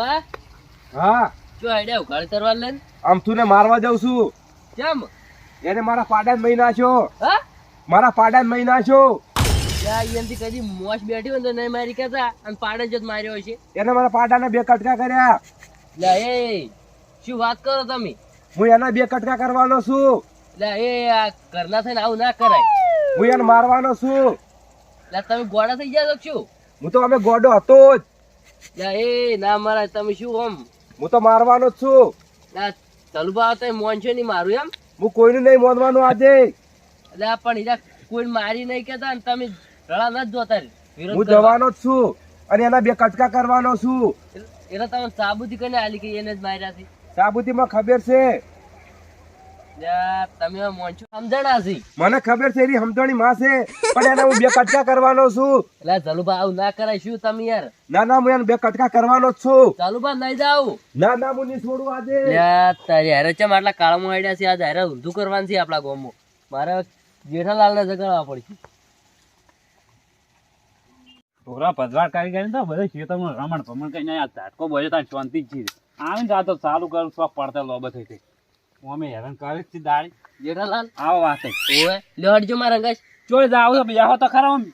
હા. શું આઈડિયા ઉઘાડી તરવાર લઈને અમથુને મારવા જાઉં છું. કેમ? એને મારા પાડા મહી નાખ્યો. હા? મારા પાડા મહી નાખ્યો. કદી મોશ બેઠી હોય ને તો નહીં મારી કહેતા. અને પાડે જ માર્યો છે એને મારા પાડાને બે કટકા કર્યા. લે એ શું વાત કરો તમે? હું એના બે કટકા કરવાનો છું. લે એ આ ઘરના થઈને આવું ના કરાય. હું એને મારવાનો છું. લે તમે ગોડા થઈ ગયા છો હું તો અમે ગોડો હતો જ. લે એ ના મારા તમે શું આમ? હું તો મારવાનો જ છું. ના તલબા તો મોન છે નહીં મારું એમ? હું કોઈનું નહીં મોનવાનું આજે. એટલે આ પણ ઈરા કોઈ મારી નહીં કેતા ને તમે રળા નથી જોતા હું જવાનો જ છું અને એના બે કટકા કરવાનો છું. એટલે તમે સાબુતી કરીને આલી કે એને જ માર્યા છે? સાબુતીમાં ખબર છે. તમે મોનશો સમજણા છે. મને ખબર છે એની સમજણી માં છે પણ એને હું બે કટકા કરવાનો છું. એટલે જલુબા આવું ના કરાય શું તમે યાર? ના ના હું એને બે કટકા કરવાનો જ છું. જલુબા નહીં જાવ ના ના હું નહીં છોડું આજે. લ્યા તારી હારે ચમ આટલા કાળમાં આડ્યા છે આજ હારે ઊંધું કરવાનું છે આપણા ગામમાં. મારે જેઠાલાલને જગાડવા પડશે. છોકરા પધરાટ કરી કરીને તો બધા ખેતરમાં રમણ ભમણ કરીને આ ઝાટકો બોલે ત્યાં શાંતિ જ છે. આવીને તો ચાલુ કરું શોખ પડતા લોબત થઈ હું હેરાન કરે છે દાડી. જેઠાલાલ આવો વાત ઓવે લેવડજો મારા રંગાશ ચોય જાવ તો બિયાહો તો ખરા ઓમ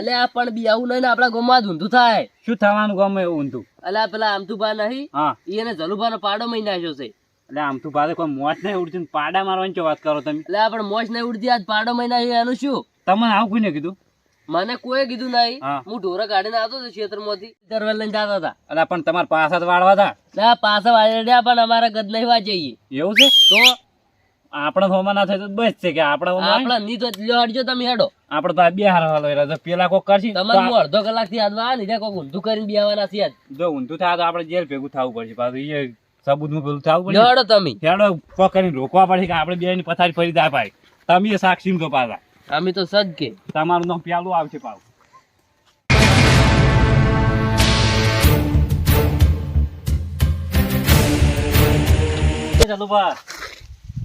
અલે આ પણ બી આવું નહીં ને આપણા ગોમાં ઊંધું થાય. શું થવાનું ગમે એવું ઊંધું? અલે પેલા આમતુબા નહીં હા. ઈ એને જલુભાનો પાડો મહી નાખ્યો છે. એટલે આમ તો પાસે કોઈ મોજ નહીં ઉડતી પાડા મારવાની વાત કરો તમે. એટલે પણ મોજ નહીં ઉડતી આજ પાડો મહિના એનું શું? તમને આવું કોઈને કીધું? મને કોઈ કીધું નહીં. હા. ઢોરા કાઢીને આવતો હતો ખેતરમાંથી દરવેલ લઈને જતા હતા. અરે પણ તમારા પાછા વાળવા હતા? ના પાછા વાળ્યા પણ અમારા ગદ નહીં વાંચીએ. એવું છે? તો આપણા હોમાં ના થાય તો બસ છે કે આપણા હોમાં આપણા ની તો લેવડજો તમે હેડો. આપણે તો બે હાર હાલો એટલે પેલા કોક કરશે તમારે હું અડધો કલાકથી આદવા આ ને કોક ઊંધું કરીને બેવાના છે આજ જો ઊંધું થાય તો આપણે જેલ ભેગું થવું પડશે. પાછું એ સબૂતનું પેલું થવું પડશે. હેડો તમે. હેડો પકડીને રોકવા પડે કે આપણે બે ની પથારી ફરી દા ભાઈ તમે સાક્ષી તો પાછા. અમે તો સજ કે. તમારું નામ પ્યાલું આવશે પાવ ચાલુ બા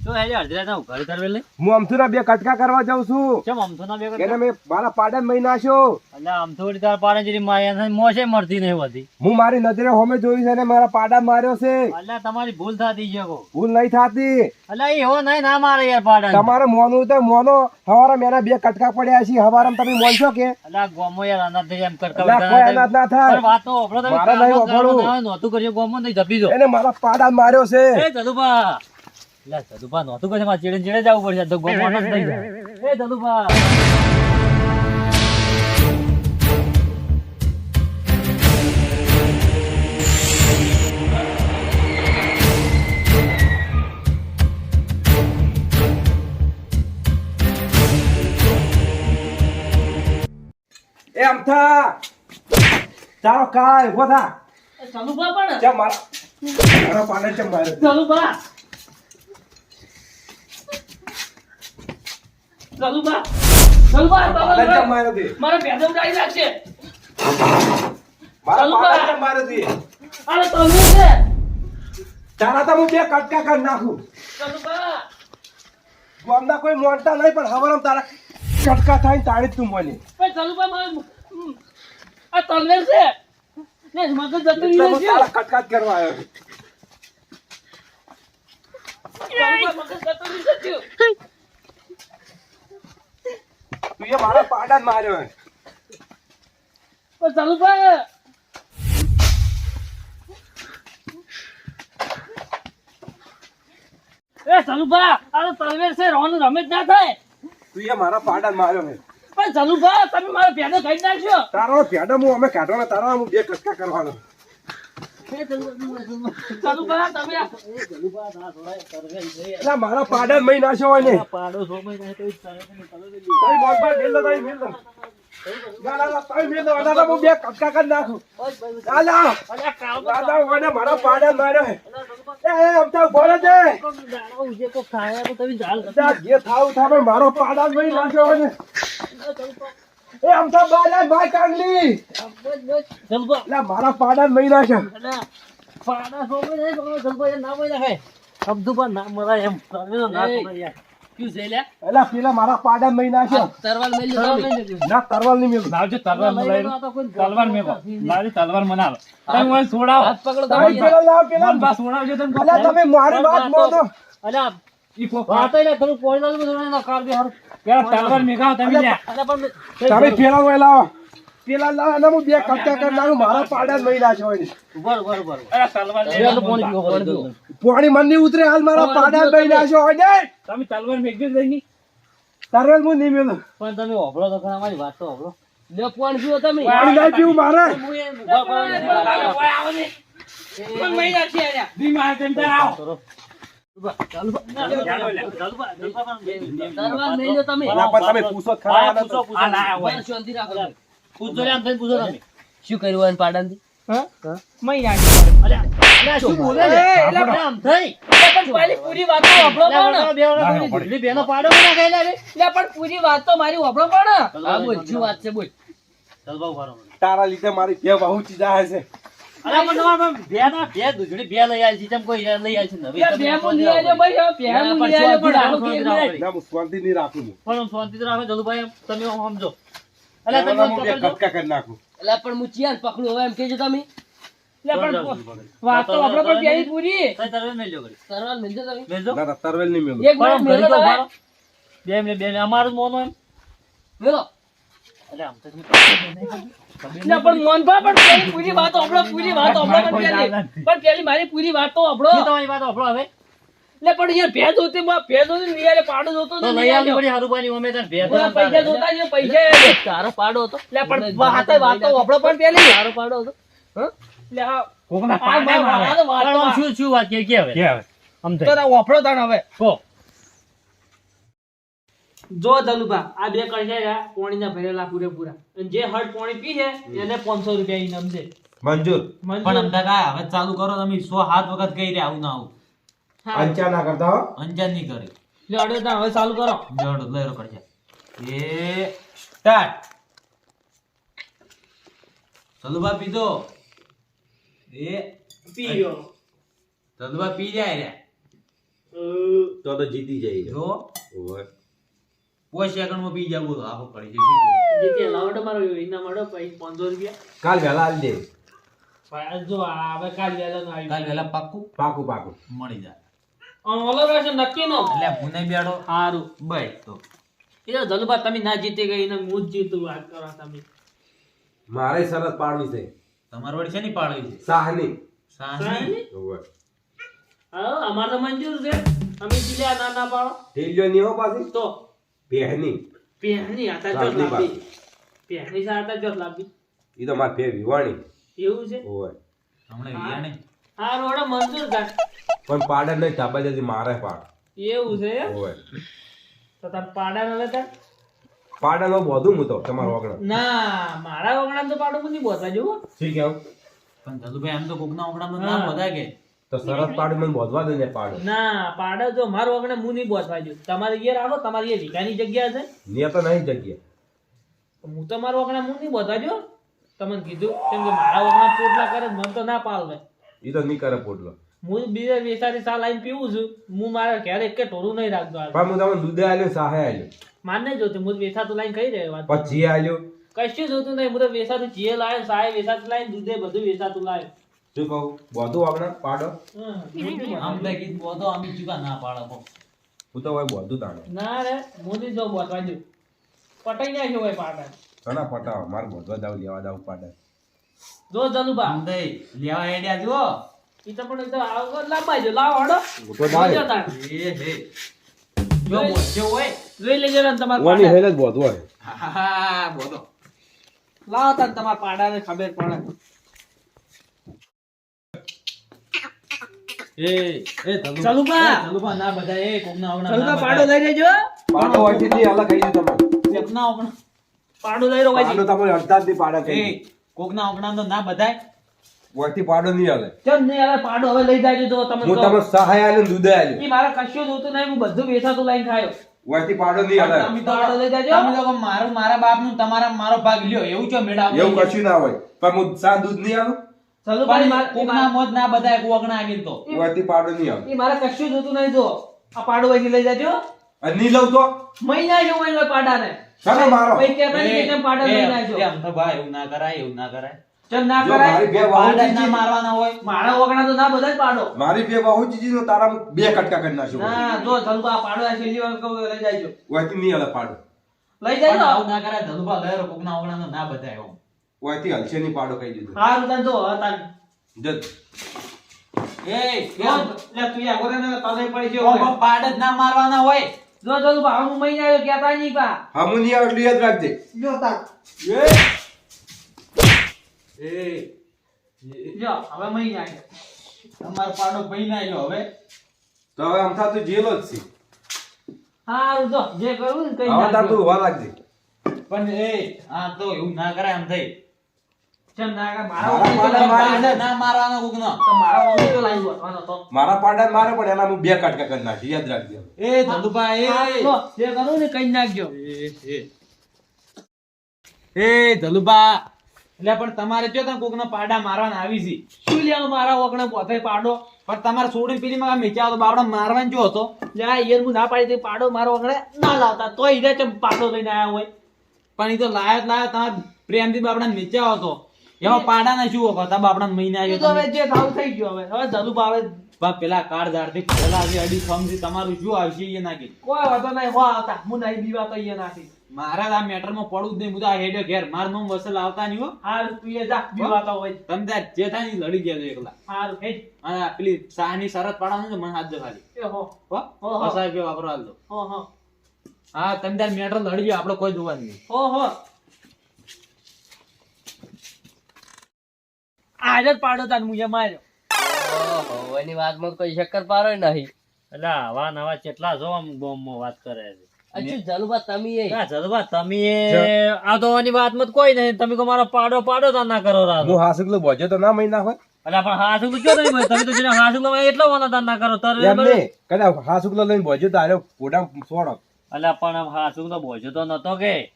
શું હેડે અડધી રાતના ઉઘાડી તરવેલ લઈ? હું અમથુના બે કટકા કરવા જાઉં છું. કેમ આમથો ના ભેગો એને મેં મારા પાડા મહી નાખ્યો. એટલે આમથો તાર પાડે જેની મારી એને મોસે નહીં હોતી. હું મારી નજરે હોમે જોયું છે મારા પાડા માર્યો છે. એટલે તમારી ભૂલ થતી છે કો ભૂલ નહીં થતી. એટલે એવો નહીં ના મારે યાર પાડા તમારે મોનું તો મોનો. હવારે મેના બે કટકા પડ્યા છે. હવારે તમે મોનશો કે? એટલે ગોમો યાર એમ કોઈ ના. થાય. તમે મારે નહીં કામ જ હોભળવું. કરવાનું ના હોય, નહોતું કર્યું. ગોમો નહીં જપી દો. એને મારા પાડા માર્યો છે. એ જદુભા લે જદુભા નહોતું કર્યું મારે ચીડે ચીડે જવું પડશે તો ગોમો અનાજ નહીં જાય. એ જદુભા એ અમથા તારો કાય ઊભો થા. ચલુબા પણ ચમ મારા મારા પાડા ચમ માર્યો? ચલુબા ચલુબા ચલુબા પાડા ચમ માર્યો મારા ભેદમ ડાઈ નાખશે મારા પાડા કર. ચમ અરે તમે છે? તારા તો હું બે કટકા કરી નાખું. ગામના કોઈ મોડતા નહીં પણ હવારે તારા કટકા થાય તાળી જ તું મોની. પણ ચલુબા મારે આ તલવેર છે? ને મગજ જતું એટલે રહ્યું છે. તારા કરવા આવ્યો મગજ જતું રહ્યું છે તું એ મારા પાડા જ માર્યો. પણ ચલુબા એ ચલુબા આ તો તલવેર છે રોન રમેશ ના થાય. તું એ મારા પાડા માર્યો હે. પણ સલુભા તમે મારા ભેદો ખાઈ નાખ્યો. તારો ભેડો હું અમે કાઢવાના તારા હું બે કટકા કરવાનો ચલુબા તમે આ- એટલે મારા પાડા મહિના મહી નાખ્યો હોય ને પાડો સોમય નહીં તો તારે તારી મોન પર મેલ દો, તારી મેલ દો. ના, ના, ના, તારી મેલ દો. ના, ના, હું બે કટકા કરી નાખું. મને મારા પાડા માર્યો જે થાવ થાય મારો પાડા મહી નાખ્યો હોય ને. એ, અમથા બહાર કાઢલી. ચલુબા એટલે મારા પાડા જ મહી નાખ્યો. પાડા સોમે છે તો ચલુબા એ નામ ખાય શબ્દો પર નામ મરા એમ તમે તો ના એ. યાર. કયું છે લ્યા? એલા પેલા મારા પાડા મહિના છે તરવાલ મેલી તમે. ના તરવાલ નહીં મેલું લાવજો તલવાર લઈ મને લો, આ તો કોઈ તલવાર મેકો લાવજો તલવાર મને તમે મને છોડાવો હાથ પકડો તમે તમે. પેલા લાવો પેલા મન છોડાવજો તમે અલ્યા તમે મારી વાત મોનો અલ્યા, ઈ વાતો થોડું નાખો, કાળ હારું. પેલા તલવાર મેકાવો તમે લ્યા. અલ્યા, પણ તમે પેલા હોય લાવો. પેલા લાવો હું બે કટકા કરી નાખું મારા પાડા જ છે પોણી પોણી. પાણી મન ઉતરે હાલ મારા પાડા જ છે હોય તમે તલવાર મેકજો જ નહીં તરવાલ હું નહીં મેલું. પણ તમે હોભળો તો ખરા, અમારી વાત તો હોભળો. લે પોણી પીવો તમે. પાણી નહીં પીવું મારે. હું એ ઊભા કરો ને. દી માર તેમ તાર આવો. શું કર્યું આમ થઈ. પૂરી વાતો તો મારી. તારા લીધે મારી બે બહુ ચીજા છે અલ્યા, પણ તમારે બે ના બે દૂધની બે લઈ આવી છે કોઈ લઈ આવી છે નવી. બે મું લઈ આવજો ભાઈ બે ના, પણ લઈ આવજો શાંતિ પણ રાખો, આનું રાખો. ના હું શાંતિ નહીં રાખું હું. પણ આમ રાખો, જલુભાઈ, એમ તમે સમજો. અલ્યા, તમે બે. કટકા કરી નાખું. અલ્યા, પણ હું ચિયાન પકડું હવે એમ તમે. પાડો તો હતો. પણ વાત તો તો કે હવે? તો તાર તાણ હવે. જો ધનુભા આ બે કળશા પોણીના ભરેલા પૂરેપૂરા. અને જે હળ પોણી પી છે એને 500 રૂપિયા ઇનામ છે. મંજૂર. મંજૂર. પણ અમદા કાંઈ હવે ચાલુ કરો તમે સો હાથ વખત કહી રહ્યા આવું ના આવું. અંચા ના કરતા હો. અંજાન નહીં કરી. લડો તા હવે ચાલુ કરો. લડો લઈ રો એ સ્ટાર્ટ. સલુભા પીધો. એ પીયો. સલુભા પી જાય રે. તો તો જીતી જાય. જો. ઓય. કોઈ સેકન્ડ પી જાય બોલો આખો પડી જશે જે લાવડો મારો ઇનામ અડો પછી 500 રૂપિયા. કાલ વહેલા આલી દે. જો હવે કાલ વેલા નો કાલ વેલા પાક્કું? પાકું પાકું મળી જાય. ઓલો રહેશે નક્કી નો? એટલે હું નહીં બેડો? સારું બસ તો. એ ધનુભા તમે ના જીતી ગઈ ને હું જ જીતું વાત કરો તમે. મારે શરત પાડવી છે. તમારે વળી ની પાડવી છે? સાહની. સાહની? હા અમારે તો મંજૂર છે. અમે જીલ્યા ના ના પાડો. ઢીલ્યો નહીં હો પાછી? તો. પહેની પહેની આતા જો લાંબી પહેની સા આતા જો લાંબી. ઈ તો માર ફે વિવાણી. એવું છે? ઓય. હમણે વિયાણે. હા રોડે મંજૂર થાય. પણ પાડા નહીં ધાબા જતી મારે પાડ. એવું છે એમ? ઓય. તો તાર પાડા ન લેતા? પાડા નો બોધું હું તો તમારો ઓગણા. ના મારા ઓગણા તો પાડો નથી બોધા જો ઠીક કેવું પણ ધલુભાઈ આમ તો કોકના ઓગણામાં ના બોધા કે? તો શરત પાડો મને બોધવા દે ને પાડો. ના પાડો જો મારો વગણે હું નહીં બોધવા જો તમારે ઘેર આવો તમારી એ વિકાની જગ્યા છે. ને તો નહીં જગ્યા. હું તો મારો વગણા હું નહીં બોધવા જો તમને કીધું કેમ કે મારા વગણા પોટલા કરે મને તો ના પાલવે ઈ તો નહીં કરે પોટલો. હું બીજા વેસારી સા લાઈન પીવું છું. હું મારા ઘેર એક ટોરું નહીં રાખતો. પણ હું તમને દૂધે આલ્યો સાહે આલ્યો. માર નહીં જોતું હું વેસાતું લાઈન ખાઈ રહ્યો વાત. પછી આલ્યો. કશું જોતું નહીં હું તો વેસાતું જીએ લાવ્યો સાય વેસાતું લાઈન દૂધે બધું વેસાતું લાવ્યો શું કહું બોધું આપણે પાડો. આમ. તો કીધું બોધો આમ ચૂકા ના પાડો હું તો હોય બોધું તાણે. ના રે હું જો બોલવા જો પટાઈ નાખ્યો હોય પાટા ઘણા પટાવો મારે બોધવા જાવ લેવા જાવ પાડે જો જનુભા આમ તો લેવા આઈડિયા જુઓ. ઈ તો પણ તો આવો લાંબા જો લાવો હડો હું તો જાય જોજો તાણ. એ હે જો બોધ્યો હોય. જોઈ લેજો ને તમારા પાડા. હેલ જ બોધવો હોય હા, હા બોધો. લાવો તાણ તમારા પાડાને ખબર પડે. એ એ ધલુ ચલુભા. ના બધા એ કોકના ઓગણા ચલુભા પાડો લઈ લેજો પાડો હોયથી અલગ કહી દઉં તમને કોકના ઓગણા પાડો લઈ રહ્યો પાડો તમારે અડધા જ પાડા એ કોકના ઓગણા તો ના બધાય. વળતી પાડો નહીં હાલે. ચલ ને યાર પાડો હવે લઈ જાજો તો તમે હું કહો. સહાય આલ્યો ને દૂધે ઈ મારે કશું જોતું નહીં હું બધું વેચાતું લાઈન ખાયો. વળતી પાડો નહીં હાલે. તમે તો પાડો લઈ જાજો. તમે લોકો મારું મારા બાપનું તમારા મારો ભાગ લ્યો એવું છે મેળા એવું કશું ના હોય. પણ હું સા દૂધ નહીં આલું? ચલુભાઈ મારે- કોકના મોજ ના બધાય ઓગણા આગળ તો. વળતી પાડો નહીં આવે ઈ મારા કશું જોતું નહીં જો. આ પાડો અહીંથી લઈ જાજો. અને નહીં લઉં તો? મહિના જેવું એને પાડાને. ચાલો મારો. ભાઈ કે ભાઈ કે કેમ પાડા લઈને એ, એમ તો ભાઈ એવું ના કરાય એવું ના કરાય. ચલ ના કરાય. બે વહુ ના મારવાના હોય. મારા ઓગણા તો ના બધા જ પાડો. મારી બે બહુ જીજી નો તારા બે કટકા કરી નાખ્યો ના જો ધનકો આ પાડો આ છેલ્લી વાર કહું લઈ જાજો. ઓયથી નહીં હલે પાડો. લઈ જાજો. આવું ના કરાય ધનુભા લહેરો કોકના ઓગણાનો ના બધાય એવું. ઓયથી હલશે નહીં પાડો કહી દીધું. હારું તને જો હવે તાન. જજ એ લે તું યા ગોરે ના તને પડી ગયો કોમ પાડ જ ના મારવાના હોય. જો જો તું ભાવ મહિના આવ્યો કહેતા નહીં પા. હા હું નહીં આવે યાદ રાખજે. જો તા એ. જો હવે મહિના આવ્યો. તમાર પાડો ભઈ ના આવ્યો હવે. તો હવે આમ થાતું જેલ જ છે. હારું જો જે કરું ને કઈ હા તાર તું નાખજો. લાગજે પણ એ આ તો એવું ના કરાય એમ થઈ. ના મારા પાડા મારી પણ એના હું બે કટકા કરી નાખી યાદ રાખજો. એ ધનુભા એ. જો, ને કઈ નાખજો. એ ધલુબા એટલે પણ તમારે જો તમે કોકના પાડા મારવાના આવી છે શું લેવા મારા ઓકણે પોતે પાડો? પણ તમારે છોડીને પેલીમાં મેચા તો બાપડા મારવાનું જો હતો? લે આ ઈયર હું ના પાડી દઈ પાડો મારો ઓકણે ના લાવતા તો ઈરે ચમ પાડો લઈને આયા હોય. પણ એ તો લાયો જ લાયો તમારે પ્રેમથી બાપડા મેચા હતો. એમાં પાડા ના શું હતા બાપડા મહિને એ તો હવે જે થાવ થઈ ગયો હવે. હવે ધલું ભાવે. બાપ પેલા કાળ ઝાડથી પેલા આવી અડી સમજી તમારું શું આવશે એ નાખી? કોઈ વાતો નહીં હો આવતા. હું નહીં બીવા તો એ નાખી. મારા આ મેટરમાં પડવું જ નહીં. બધા હેડે ઘેર માર મમ વસલ આવતા નહીં હો. હાર તું એ જા. બીવા તો હોય તમ ત્યાં જે થાય ને લડી ગયા એકલા. હાલ હે અને આ પેલી શાહની શરત પાડવાનું મને હાથ દો ખાલી એ હો. હો. પસાર રૂપિયા વાપરો હાલ દો હો હો. હા તમ તાર મેટર લડી ગયો આપણે કોઈ જોવાનું નહીં. હો હો. આજે જ પાડો તાન મુજે માર્યો ઓહો, એની વાતમાં કોઈ શક્કર પારો નહીં. એટલે આવા નવા કેટલા જો આમ ગોમમાં વાત કરે છે. અચ્છા જલુભા તમે એ? ના, જલવા, તમે એ- આ તો આની વાતમાં તો કોઈ નહીં. તમે કહો મારો પાડો પાડો તો ના કરો રાત. હાસુકલો બોજો તો ના મહિના હોય? એટલે પણ હાસુ તો ક્યાં નહીં ભાઈ? તમે તો જેને હાસુ તો એટલો ના કરો. તરત એમ નહીં. કદાચ હાસુકલો લઈને બોજો તો આરે પોડા સોડો અલ્યા પણ આમ હાસુ તો બોજો તો નતો કે.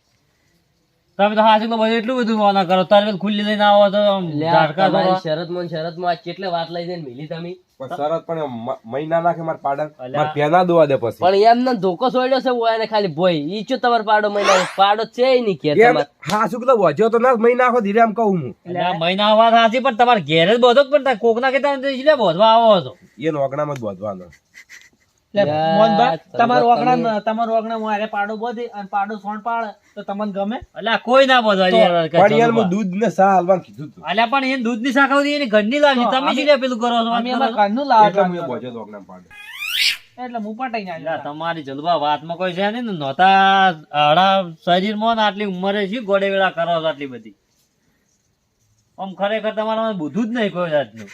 તમે તો હાજર તો બધું એટલું બધું મોના કરો. તારે ખુલ્લી લઈને આવો તો ઝાટકા તમારી દો. શરતમાં ને શરતમાં આ કેટલે વાત લઈ જઈને મિલી તમે? પણ શરત પણ મહિના નાખે માર પાડા માર પેના દોવા દે પછી. પણ એમને ધોકો સોડ્યો છે ઓય ને ખાલી ભોય. ઈ ચો તમાર પાડો મહિના પાડો છે ય નહીં ઘેર હા શું હાસુકલો બોજો તો ના મહિના આખો ધીરે આમ કહું હું. અલ્યા મહિના વાત સાચી પણ તમારે ઘેર જ બોધો જ પણ તાર કોકના કેતા એટલે બોધવા આવો હતો એ નોકડામાં જ બોધવાનો. તમારો ઓગણા તમારો ઓગણા મારે પાડો બોધે અને પાડો સોણ પાડે તો તમને ગમે? અલ્યા કોઈ ના બોધવા. દૂધ ને સા હાલવાનું કીધું તું. અલ્યા પણ એને દૂધની શાક આવતી એની ઘરની લાવશે તમે શું પેલું કરો છો? વાત અમે અમારા ઘરનું લાવો એટલે હું એ છો. બોજો તો ઓગણામાં પાડે. એટલે હું પટાઈને અલ્યા તમારી જલવા વાતમાં કોઈ છે નહીં ને નહોતા આડા શરીરમાં ને આટલી ઉંમરે શું ગોડે વેળા કરો છો આટલી બધી? આમ ખરેખર તમારા બુદ્ધું જ નહીં કોઈ જાતનું.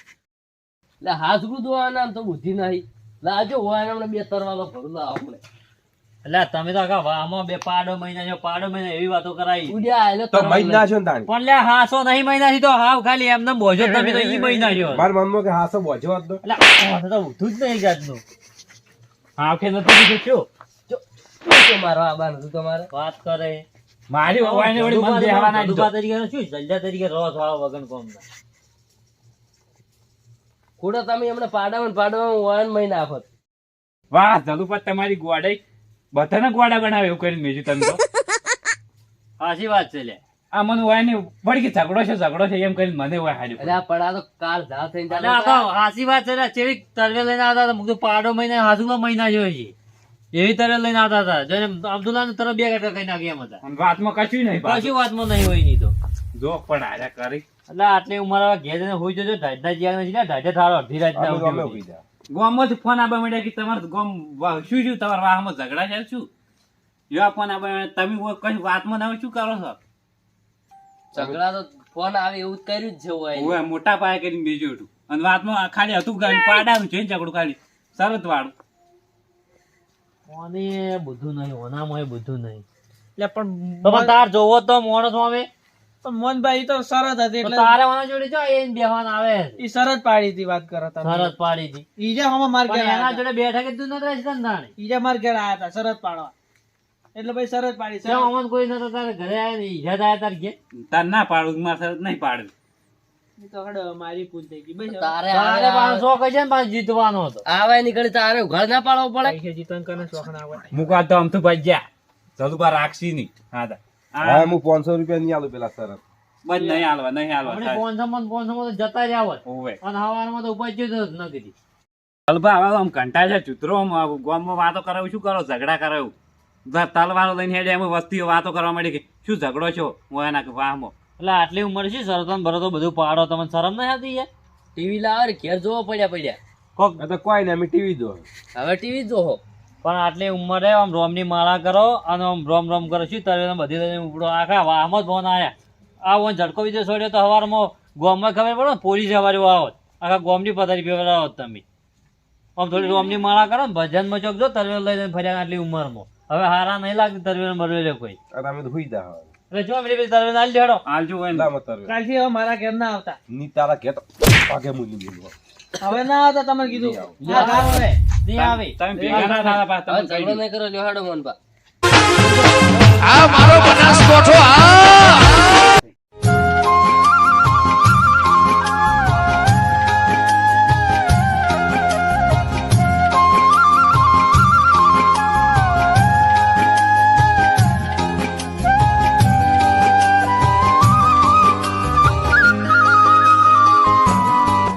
એટલે હાથ ગુદો આમ તો બુદ્ધિ નહીં. લાજો હોય ને બે તરવાનો ભરું લાવો આપણે એટલે તમે તો આખા વાહમાં બે પાડો મહિના છે પાડો મહિના એવી વાતો કરાવી ઉડ્યા આયલો તો મહિના છો તાણી. પણ લે હાસો નહીં મહિના થી તો હાવ ખાલી એમને બોજો તમે તો ઈ મહિના છો. મારા મનમાં કે હાસો બોજો હતો એટલે આને તો ઊઠું જ નહીં જાતનું. હાવ કે નથી કીધું શું? શું મારો આબાનું હતું તમારે? વાત કરે. મારી વળી મન દીધો. તરીકે શું જલ્દા તરીકે કોમ છો વગન કોમના ખોડા તમે એમને પાડામાં પાડામાં વળન મહિના આપો વાહ ધલુપત તમારી ગોડાઈ બધાને ગોડા બનાવે એવું કરીને મેજુ તમે તો. સાચી વાત છે લે. આ મને હોય ને વળી કે ઝઘડો છે ઝઘડો છે એમ કરીને મને હોય હાર્યું એટલે આ પડા તો કાલ ધા થઈને જાય આ તો હાચી વાત છે. ચેવી તરવે લઈને આવતા હતા. મુકતો પાડો મહિના હાજુમાં મહિના જોઈ છે. એવી તરવે લઈને આવતા હતા જોઈને અબ્દુલ્લા ને તરફ બે ગટા કઈ નાખી એમ હતા. વાતમાં કશું નહીં કશું વાતમાં નહીં હોય નહીં તો. જો પણ આરે કરી. એટલે આટલી ઉંમર ઘેર જઈને હોઈ જજો ઢાઢા જ્યાં નથી ને ઢાઢે ઠાળો અડધી રાત ના અમે અમે ઉઠી. ઉઈ જા. ગામમાંથી ફોન આપવા માંડ્યા કે તમારે ગામ શું શું તમારા વાહમાં ઝઘડા છે શું એવા ફોન આપવા માંડ્યા. તમે કોઈ વાતમાં ના શું કરો છો? ઝઘડા તો ફોન આવે એવું કર્યું જ છે હોય મોટા પાયે કરીને બીજું હતું અને વાતમાં ખાલી હતું ગાડી પાડાનું છે ને ઝઘડું ખાલી. સરત વાળું ઓને બધું નહીં ઓનામાં બધું નહીં. એટલે પણ તાર જોવો તો મોણસ પણ મોહનભાઈ ઈ તો શરત હતી એટલે તારે ઓના જોડે જો એ બેહવાન આવે ઈ શરત પાડી હતી વાત કરો તમે. શરત પાડી હતી. ઈજા હમણાં માર ઘેર એના જોડે બેઠા કે તું ન રહેશ ધંધાણે હતા. ઈજા માર ઘેર આયા હતા શરત પાડવા. એટલે ભાઈ શરત પાડી છે. અમન કોઈ નતો તારે ઘરે આયા ને ઈજા થાય તાર ઘેર? તાર ના પાડું માર શરત નહીં પાડું. છે ને ના ના રાખશી નહીં. હા. હા. હું પાંચસો રૂપિયા નહીં આલું પેલા સરસ. બસ નહીં હાલવા નહીં હાલવા પાંચસો માં પાંચસો માં તો જતા જ આવત અને હવારમાં તો ઉપાય જ ન કીધી. હવે આમ કંટાળ છે ચૂતરો ગામમાં વાતો કરાવું શું કરો? ઝઘડા કરાવું. તલવારો લઈને હેડે એમ વસ્તીઓ વાતો કરવા માંડી કે શું ઝઘડો છો? હું એના વાહમો. એટલે આટલી ઉંમર છે સર ને ભરતો બધું પાડો. તમને શરમ નહીં આવતી યાર? ટીવી લાવે ઘેર જોવો પડ્યા પડ્યા. કોક તો કોઈ ને અમે ટીવી જો હવે ટીવી જોવો. પણ આટલી ઉંમરે આમ રોમની માળા કરો અને આમ રોમ રોમ કરો. શું તરવે બધી લઈને ઉપડો? આખા આમ જ ફોન આવ્યા આ ઓન ઝટકો બીજો છોડ્યો તો સવારમાં ગોમમાં ખબર પડે પોલીસ સવારે આવત આખા ગોમની પથારી ફેવર આવત તમે. આમ થોડી રોમની માળા કરો ને ભજનમાં ચોક જો તરવે લઈને ફર્યા આટલી ઉંમરમાં. હવે હારા નહીં લાગતી તરવે મરવેલો કોઈ. તમે અમે તો હુઈ દા એટલે જો તરવેલ આલી દેડો તરવે કાલથી હવે મારા ઘેર ના આવતા. ની તારા ઘેર હવે ના આવતા તમે કીધું. હવે. જે આવે. તમે ભેગા ના આ મારો બનાસ કોઠો આ!